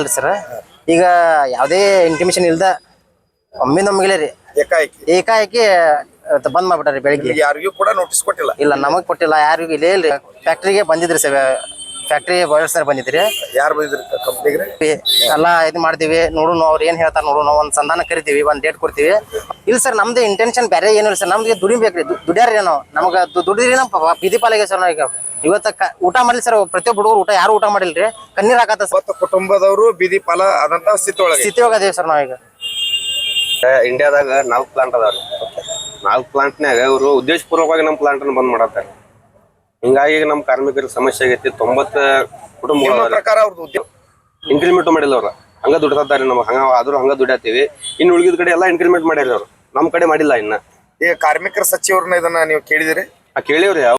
ಕೊಟ್ಟಿಲ್ಲ ಸರ್ ಈಗ ಯಾವುದೇ ಇಂಟಿಮೇಷನ್ ಇಲ್ದ ಒಮ್ಮೆ ನಮ್ಗಿಲ್ಲ ರೀ. ಏಕಾಏಕಿ. ಏಕಾಏಕಿ ಬಂದ್ ಮಾಡ್ಬಿಟ್ಟಾರಿ ಬೆಳಿಗ್ಗೆ. ಯಾರಿಗೂ ಕೂಡ ನೋಟಿಸ್ ಕೊಟ್ಟಿಲ್ಲ. ಇಲ್ಲ ನಮಗ್ ಕೊಟ್ಟಿಲ್ಲ ಯಾರಿಗೂ ಇಲ್ಲೇ. ಇಲ್ರಿ ಫ್ಯಾಕ್ಟ್ರಿಗೆ ಬಂದಿದ್ರಿ ಸರ್ ಫ್ಯಾಕ್ಟ್ರಿ ಬಾಯ್ಲರ್ಸ್ ಬಂದಿದ್ರಿ ಯಾರು ಬಂದಿದ್ರಿ ಕಂಪ್ನಿಗೆ ಎಲ್ಲ ಇದು ಮಾಡ್ತೀವಿ. ನೋಡೋಣ ಅವ್ರು ಏನ್ ಹೇಳ್ತಾರೆ ನೋಡೋಣ ನಾವು ಒಂದ್ ಸಂಧಾನ ಕರಿತೀವಿ ಒಂದ್ ಡೇಟ್ ಕೊಡ್ತೀವಿ. ಇಲ್ಲ ಸರ್ ನಮ್ದು ಇಂಟೆನ್ಷನ್ ಬೇರೆ ಏನಿಲ್ಲ ಸರ್ ನಮ್ಗೆ ದುಡಿಬೇಕ್ರಿ ದು- ಏನೋ. ನಾವು ನಮಗ ದುಡಿದ್ರಿ ನಮ್ಮ ಬಿದಿ ಪಾಲಾಗೆ ಸರ್ ಈಗ. ಇವತ್ತ ಊಟ ಮಾಡಿಲ್ಲ ಸರ್ ಪ್ರತಿಯೊಬ್ಬ ಹುಡುಗರು ಊಟ ಯಾರು ಊಟ ಮಾಡಿಲ್ರಿ? ಕಣ್ಣೀರ್ ಆಗತ್ತ ಸರ್ ಕುಟುಂಬದವರು ಬೀದಿ ಪಾಲ ಆದಂತ ಸ್ಥಿತಿ ಒಳಗೆ. ಸ್ಥಿತಿ ಹೋಗದೇವಿ ಸರ್ ನಾವೀಗ ಇಂಡಿಯಾದಾಗ ನಾಲ್ಕು ಪ್ಲಾಂಟ್ ಅದಾವ್ರಿ. ನಾಲ್ಕು ಪ್ಲಾಂಟ್ನಾಗ ಇವರು ಉದ್ದೇಶಪೂರ್ವಕವಾಗಿ ನಮ್ಮ ಪ್ಲಾಂಟ್ ಬಂದ್ ಮಾಡತ್ತಾರೆ. ಹಿಂಗಾಗಿ ನಮ್ ನಮ್ಮ ಕಾರ್ಮಿಕರಿಗೆ ಸಮಸ್ಯೆ ಆಗೈತಿ. ತೊಂಬತ್ತ ಕುಟುಂಬ ಕುಟುಂಬಗಳು ಪ್ರಕಾರ ಅವ್ರದ್ದು ಉದ್ಯೋಗ ಇನ್ಕ್ರಿಮೆಂಟ್ ಮಾಡಿಲ್ಲ ಅವ್ರ. ಹಂಗ ದುಡ್ತಾರೆ ನಮ್ಗೆ. ಹಂಗ ಆದ್ರೂ ಹಂಗ ದುಡಿಯಾತೀವಿ. ಇನ್ನು ಉಳಿದ ಕಡೆ ಎಲ್ಲ ಇನ್ಕ್ರಿಮೆಂಟ್ ಮಾಡ್ಯಾರ ಅವ್ರು ನಮ್ಮ ಕಡೆ ಮಾಡಿಲ್ಲ ಇನ್ನ. ಈಗ ಕಾರ್ಮಿಕರ ಸಚಿವರನ್ನ ಇದನ್ನ ನೀವು ಕೇಳಿದಿರಿ? ಆ ಕೇಳಿವ್ರಿ